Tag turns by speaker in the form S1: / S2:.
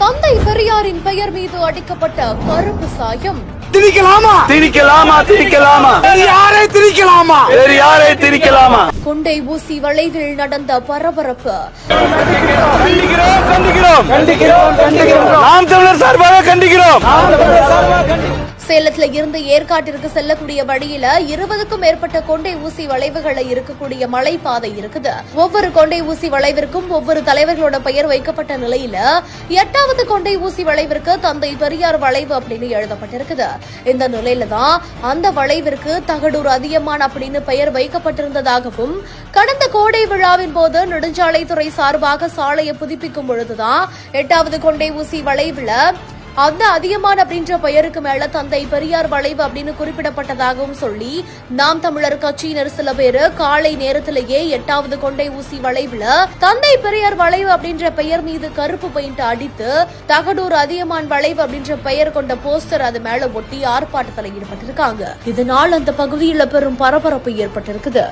S1: தந்தை பெரியாரின் பெயர் மீது அடிக்கப்பட்ட கருப்பு சாயம்.
S2: திணிக்கலாமா?
S3: திணிக்கலாமா திணிக்கலாமா?
S2: வேறு யாரை திணிக்கலாமா?
S3: வேறு யாரை திணிக்கலாமா?
S1: கொண்டை ஊசி வளைவில் நடந்த பரபரப்பு.
S3: கண்டிக்கிறோம் கண்டிக்கிறோம். கண்டிக்கிறோம் கண்டிக்கிறோம். நாம் தமிழர் சார்பாக கண்டிக்கிறோம்.
S1: சேலத்துல இருந்து ஏற்காட்டிற்கு செல்லக்கூடிய வழியில இருபதுக்கும் மேற்பட்ட கொண்டை ஊசி வளைவுகளை இருக்கக்கூடிய மலைப்பாதை இருக்குது. ஒவ்வொரு கொண்டை ஊசி வளைவிற்கும் ஒவ்வொரு தலைவர்களோட பெயர் வைக்கப்பட்ட நிலையில எட்டாவது கொண்டை ஊசி வளைவிற்கு தந்தை பெரியார் வளைவு அப்படின்னு எழுதப்பட்டிருக்குது. இந்த நிலையில தான் அந்த வளைவிற்கு தகடூர் அதியமான் அப்படின்னு பெயர் வைக்கப்பட்டிருந்ததாகவும் கடந்த கோடை விழாவின் போது நெடுஞ்சாலைத்துறை சார்பாக சாலையை புதுப்பிக்கும் பொழுதுதான் எட்டாவது கொண்டை ஊசி வளைவுல அந்த அதிகமான அப்படின்ற பெயருக்கு மேல தந்தை பெரியார் வளைவு அப்படின்னு குறிப்பிடப்பட்டதாகவும் சொல்லி நாம் தமிழர் கட்சியினர் சில பேர் காலை நேரத்திலேயே எட்டாவது கொண்டை ஊசி வளைவுல தந்தை பெரியார் வளைவு அப்படின்ற பெயர் மீது கருப்பு பெயிண்ட் அடித்து தகடூர் அதியமான் வளைவு அப்படின்ற பெயர் கொண்ட போஸ்டர் அது மேல ஒட்டி ஆர்ப்பாட்டத்தில் ஈடுபட்டிருக்காங்க. இதனால் அந்த பகுதியில் பெரும் பரபரப்பு ஏற்பட்டிருக்குது.